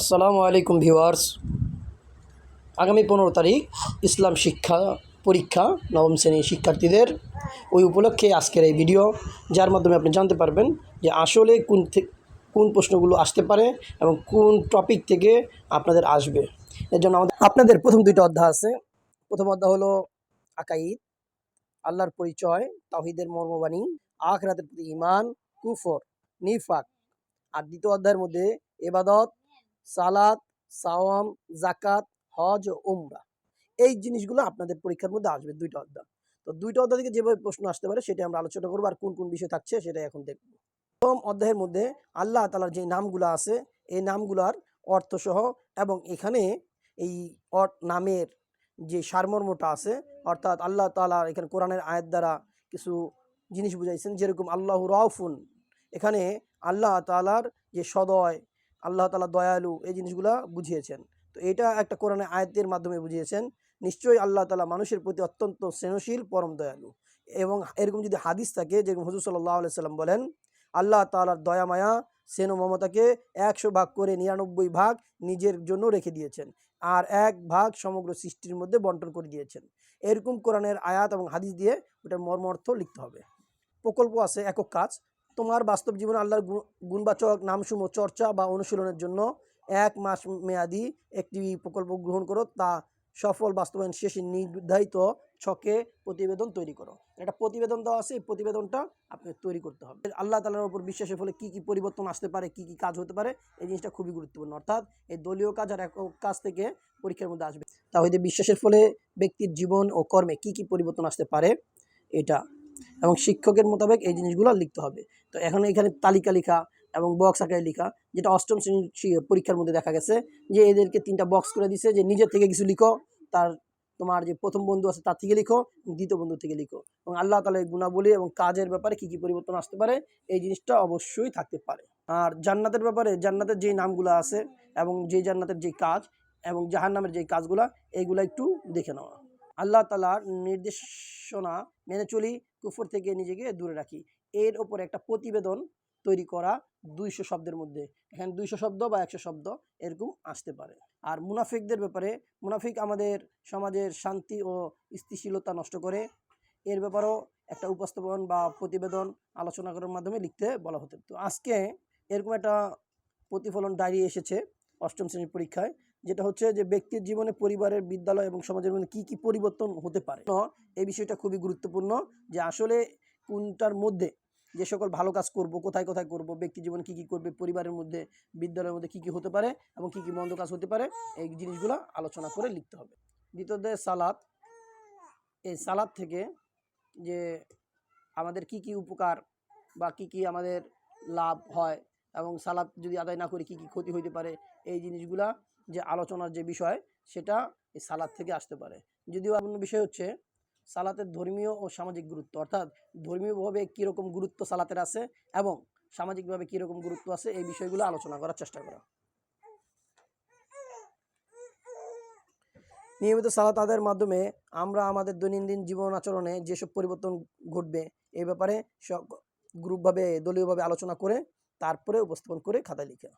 আসসালামু আলাইকুম ভিউয়ার্স। আগামী পনেরো তারিখ ইসলাম শিক্ষা পরীক্ষা নবম শ্রেণির শিক্ষার্থীদের ওই উপলক্ষে আজকের এই ভিডিও, যার মাধ্যমে আপনি জানতে পারবেন যে আসলে কোন কোন প্রশ্নগুলো আসতে পারে এবং কোন টপিক থেকে আপনাদের আসবে। এর জন্য আমাদের, আপনাদের প্রথম দুইটা অধ্যায় আছে। প্রথম অধ্যায় হলো আকাইদ, আল্লাহর পরিচয় তাহিদের মর্মবাণী, আখরাতের প্রতি ইমান কুফর, নিফাক। আর দ্বিতীয় অধ্যায়ের মধ্যে এবাদত সালাত সাওয়াম জাকাত হজ ও উমরা। এই জিনিসগুলো আপনাদের পরীক্ষার মধ্যে আসবে দুইটা অধ্যায়। তো দুইটা অধ্যায় থেকে যেভাবে প্রশ্ন আসতে পারে সেটা আমরা আলোচনা করব, আর কোন কোন বিষয় থাকছে সেটা এখন দেখব। প্রথম অধ্যায়ের মধ্যে আল্লাহ তালার যে নামগুলো আছে, এই নামগুলার অর্থসহ এবং এখানে এই নামের যে সারমর্মটা আছে, অর্থাৎ আল্লাহ তালা এখানে কোরআনের আয়াত দ্বারা কিছু জিনিস বুঝাইছেন, যেরকম আল্লাহ রাউফুন। এখানে আল্লাহ তালার যে সদয় আল্লাহ তালা দয়ালু এই জিনিসগুলা বুঝিয়েছেন। তো এটা একটা কোরআনের আয়াতের মাধ্যমে বুঝিয়েছেন, নিশ্চয়ই আল্লাহ তালা মানুষের প্রতি অত্যন্ত স্নেহশীল, পরম দয়ালু। এবং এরকম যদি হাদিস থাকে, যেরকম হুজুর সাল্লাহ সাল্লাম বলেন, আল্লাহ তালার দয়া, মায়া, স্নেহ, মমতাকে একশো ভাগ করে নিরানব্বই ভাগ নিজের জন্য রেখে দিয়েছেন আর এক ভাগ সমগ্র সৃষ্টির মধ্যে বন্টন করে দিয়েছেন। এরকম কোরআনের আয়াত এবং হাদিস দিয়ে ওটার মর্মার্থ লিখতে হবে। প্রকল্প আছে, একক কাজ। তোমার বাস্তব জীবনে আল্লাহর গুণবাচক নামসমূহ চর্চা বা অনুশীলনের জন্য এক মাস মেয়াদি একটি প্রকল্প গ্রহণ করো। তা সফল বাস্তবায়ন শেষে নির্ধারিত ছকে প্রতিবেদন তৈরি করো। একটা প্রতিবেদন দেওয়া আছে, এই প্রতিবেদনটা আপনি তৈরি করতে হবে। আল্লাহ তালার উপর বিশ্বাসের ফলে কি কি পরিবর্তন আসতে পারে, কি কি কাজ হতে পারে, এই জিনিসটা খুবই গুরুত্বপূর্ণ। অর্থাৎ এই দলীয় কাজ আর একক কাজ থেকে পরীক্ষার মধ্যে আসবে। তাহলে বিশ্বাসের ফলে ব্যক্তির জীবন ও কর্মে কি কি পরিবর্তন আসতে পারে, এটা এবং শিক্ষকের মোতাবেক এই জিনিসগুলো লিখতে হবে। তো এখন এখানে তালিকা লেখা এবং বক্স আকারে লেখা, যেটা অষ্টম শ্রেণির পরীক্ষার মধ্যে দেখা গেছে যে এদেরকে তিনটা বক্স করে দিছে যে নিজের থেকে কিছু লিখো, তার তোমার যে প্রথম বন্ধু আছে তার থেকে লিখো দ্বিতীয় বন্ধু থেকে লিখো। এবং আল্লাহ তালা গুণাবলী এবং কাজের ব্যাপারে কি কি পরিবর্তন আসতে পারে, এই জিনিসটা অবশ্যই থাকতে পারে। আর জান্নাতের ব্যাপারে, জান্নাতের যেই নামগুলো আছে এবং যে জান্নাতের যেই কাজ এবং জাহান্নামের যেই কাজগুলা, এইগুলা একটু দেখে নেওয়া আল্লাহ তালার নির্দেশনা মেনে চলি কুফর থেকে নিজেকে দূরে রাখি। এর ওপর একটা প্রতিবেদন তৈরি করা দুইশো শব্দের মধ্যে। এখানে দুইশো শব্দ বা একশো শব্দ এরকম আসতে পারে। আর মুনাফিকদের ব্যাপারে, মুনাফিক আমাদের সমাজের শান্তি ও স্থিতিশীলতা নষ্ট করে। এর ব্যাপারেও একটা উপস্থাপন বা প্রতিবেদন আলোচনা করার মাধ্যমে লিখতে বলা হতো। তো আজকে এরকম একটা প্রতিফলন ডায়েরি এসেছে অষ্টম শ্রেণির পরীক্ষায়। যেটা হচ্ছে যে ব্যক্তির জীবনে পরিবারের বিদ্যালয় এবং সমাজের মধ্যে কী কী পরিবর্তন হতে পারে? এই বিষয়টা খুবই গুরুত্বপূর্ণ যে আসলে কোনটার মধ্যে যে সকল ভালো কাজ করব, কোথায় কোথায় করব, ব্যক্তি জীবনে কী কী করবে, পরিবারের মধ্যে, বিদ্যালয়ের মধ্যে কী কী হতে পারে এবং কী কী মন্দ কাজ হতে পারে, এই জিনিসগুলো আলোচনা করে লিখতে হবে। দ্বিতীয়তে সালাদ এই সালাদ থেকে যে আমাদের কি কি উপকার বা কি কি আমাদের লাভ হয় এবং সালাদ যদি আদায় না করি কি কি ক্ষতি হইতে পারে, এই জিনিসগুলা যে আলোচনার যে বিষয়, সেটা এই সালাদ থেকে আসতে পারে। যদিও অন্য বিষয় হচ্ছে, সালাতের ধর্মীয় ও সামাজিক গুরুত্ব, অর্থাৎ ধর্মীয়ভাবে কীরকম গুরুত্ব সালাতের আছে এবং সামাজিকভাবে কীরকম গুরুত্ব আছে, এই বিষয়গুলো আলোচনা করার চেষ্টা করা। নিয়মিত সালাত আদায়ের মাধ্যমে আমরা আমাদের দৈনন্দিন জীবন আচরণে যেসব পরিবর্তন ঘটবে, এই ব্যাপারে গ্রুপভাবে, দলীয়ভাবে আলোচনা করে, তারপরে উপস্থাপন করে খাতায় লিখা।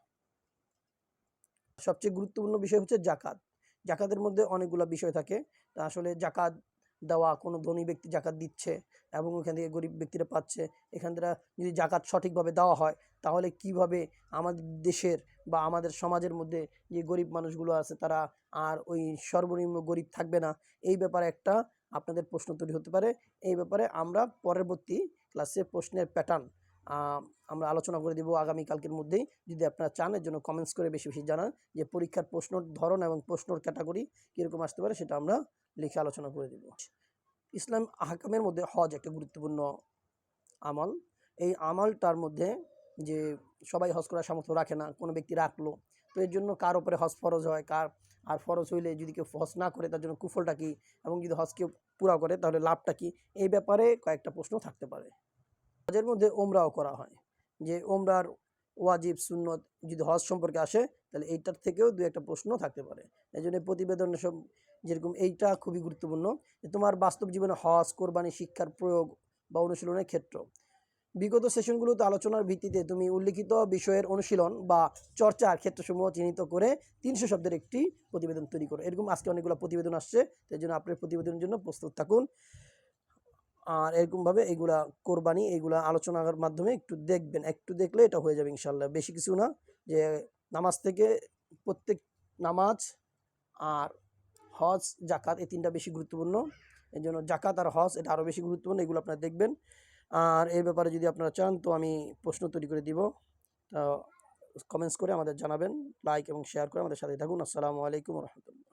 সবচেয়ে গুরুত্বপূর্ণ বিষয় হচ্ছে জাকাত। জাকাতের মধ্যে অনেকগুলো বিষয় থাকে। তা আসলে জাকাত দেওয়া, কোনো ধনী ব্যক্তি জাকাত দিচ্ছে এবং ওখান থেকে গরিব ব্যক্তিরা পাচ্ছে, এখান থেকে যদি জাকাত সঠিকভাবে দেওয়া হয়, তাহলে কীভাবে আমাদের দেশের বা আমাদের সমাজের মধ্যে যে গরিব মানুষগুলো আছে, তারা আর ওই সর্বনিম্ন গরিব থাকবে না? এই ব্যাপারে একটা আপনাদের প্রশ্ন তৈরি হতে পারে। এই ব্যাপারে আমরা পরবর্তী ক্লাসে প্রশ্নের প্যাটার্ন আমরা আলোচনা করে দেবো আগামীকালকের মধ্যেই। যদি আপনারা চান, এর জন্য কমেন্টস করে বেশি বেশি জানান যে পরীক্ষার প্রশ্নর ধরন এবং প্রশ্নর ক্যাটাগরি কীরকম আসতে পারে সেটা আমরা লিখে আলোচনা করে দেব। ইসলাম আহকামের মধ্যে হজ একটা গুরুত্বপূর্ণ আমল। এই আমলটার মধ্যে যে সবাই হজ করার সামর্থ্য রাখে না, কোনো ব্যক্তি রাখল, তো এর জন্য কার ওপরে হজ ফরজ হয়, কার আর ফরজ হইলে যদি কেউ হজ না করে, তার জন্য কুফলটা কী? এবং যদি হজ কেউ পুরা করে, তাহলে লাভটা কী? এই ব্যাপারে কয়েকটা প্রশ্ন থাকতে পারে। হজের মধ্যে ওমরাও করা হয়। যে ওমরার ওয়াজিব, সুন্নত যদি হজ সম্পর্কে আসে, তাহলে এইটার থেকেও দু একটা প্রশ্ন থাকতে পারে। এই জন্য প্রতিবেদন সব যেরকম এইটা খুবই গুরুত্বপূর্ণ যে তোমার বাস্তব জীবনে হজ, কোরবানি, শিক্ষার প্রয়োগ বা অনুশীলনের ক্ষেত্র। বিগত সেশনগুলোতে আলোচনার ভিত্তিতে তুমি উল্লিখিত বিষয়ের অনুশীলন বা চর্চার ক্ষেত্রসমূহ চিহ্নিত করে তিনশো শব্দের একটি প্রতিবেদন তৈরি করো। এরকম আজকে অনেকগুলো প্রতিবেদন আসছে, তাই জন্য আপনার প্রতিবেদনের জন্য প্রস্তুত থাকুন। আর এরকমভাবে এগুলা কোরবানি, এগুলা আলোচনার মাধ্যমে একটু দেখবেন। একটু দেখলে এটা হয়ে যাবে ইনশাল্লাহ। বেশি কিছু না যে নামাজ থেকে প্রত্যেক নামাজ আর হজ জাকাত এই তিনটা বেশি গুরুত্বপূর্ণ। এই জন্য জাকাত আর হজ এটা আরও বেশি গুরুত্বপূর্ণ, এগুলো আপনারা দেখবেন। আর এই ব্যাপারে যদি আপনারা চান তো আমি প্রশ্ন তৈরি করে দিব। কমেন্টস করে আমাদের জানাবেন লাইক এবং শেয়ার করে আমাদের সাথে থাকুন। আসসালামু আলাইকুম রহমতুল্লাহ।